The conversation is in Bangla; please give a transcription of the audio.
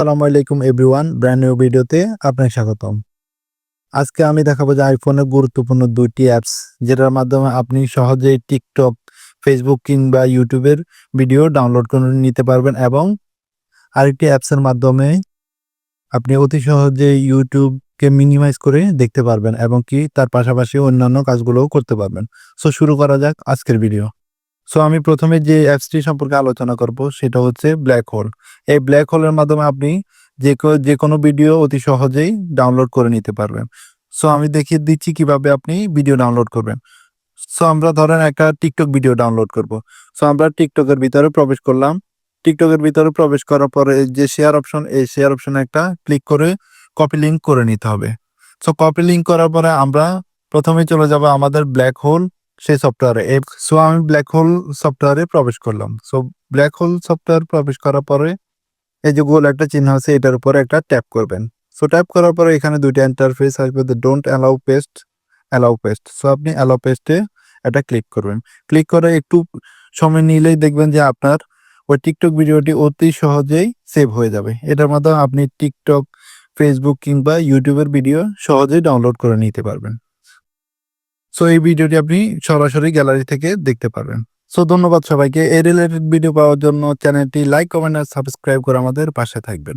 আসসালামু আলাইকুম এভরিওয়ান ব্র্যান্ড নিউ ভিডিওতে আপনাকে স্বাগতম। আজকে আমি দেখাবো যে আইফোনের গুরুত্বপূর্ণ দুইটি অ্যাপস যেটার মাধ্যমে আপনি সহজেই টিকটক ফেসবুক কিংবা ইউটিউবের ভিডিও ডাউনলোড করে নিতে পারবেন এবং আরেকটি অ্যাপসের মাধ্যমে আপনি অতি সহজে ইউটিউবকে মিনিমাইজ করে দেখতে পারবেন এবং কি তার পাশাপাশি অন্যান্য কাজগুলোও করতে পারবেন। সো শুরু করা যাক আজকের ভিডিও সো আমি প্রথমে যে অ্যাপসটি সম্পর্কে আলোচনা করব, সেটা হচ্ছে ব্ল্যাক হোল এই ব্ল্যাক হোলের মাধ্যমে আপনি যে যে কোনো ভিডিও অতি সহজেই ডাউনলোড করে নিতে পারবেন। সো আমি দেখিয়ে দিচ্ছি কীভাবে আপনি ভিডিও ডাউনলোড করবেন। সো আমরা ধরেন একটা টিকটক ভিডিও ডাউনলোড করব। সো আমরা টিকটকের ভিতরে প্রবেশ করলাম। টিকটকের ভিতরে প্রবেশ করার পরে যে শেয়ার অপশন এই শেয়ার অপশনে একটা ক্লিক করে কপি লিঙ্ক করে নিতে হবে। সো কপি লিঙ্ক করার পরে আমরা প্রথমে চলে যাব আমাদের ব্ল্যাক হোল সেই সফটওয়্যারে সো আমি ব্ল্যাক হোল সফটওয়্যারে প্রবেশ করলাম। সো ব্ল্যাক হোল সফটওয়্যার প্রবেশ করার পরে এই যে গোল একটা চিহ্ন আছে, এটার উপরে একটা ট্যাপ করবেন। সো ট্যাপ করার পরে এখানে দুইটা ইন্টারফেস আসবে the don't allow paste allow paste so আপনি অ্যালাউ পেস্টে এটা ক্লিক করবেন। ক্লিক করে একটু সময় নিলেই দেখবেন যে আপনার ওই টিকটক ভিডিওটি অতি সহজেই সেভ হয়ে যাবে। এটার মাধ্যমে আপনি টিকটক ফেসবুক কিংবা ইউটিউবের ভিডিও সহজেই ডাউনলোড করে নিতে পারবেন। সো এই ভিডিওটি আপনি সরাসরি গ্যালারি থেকে দেখতে পারবেন। সো ধন্যবাদ সবাইকে। এই রিলেটেড ভিডিও পাওয়ার জন্য চ্যানেলটি লাইক কমেন্ট আর সাবস্ক্রাইব করে আমাদের পাশে থাকবেন।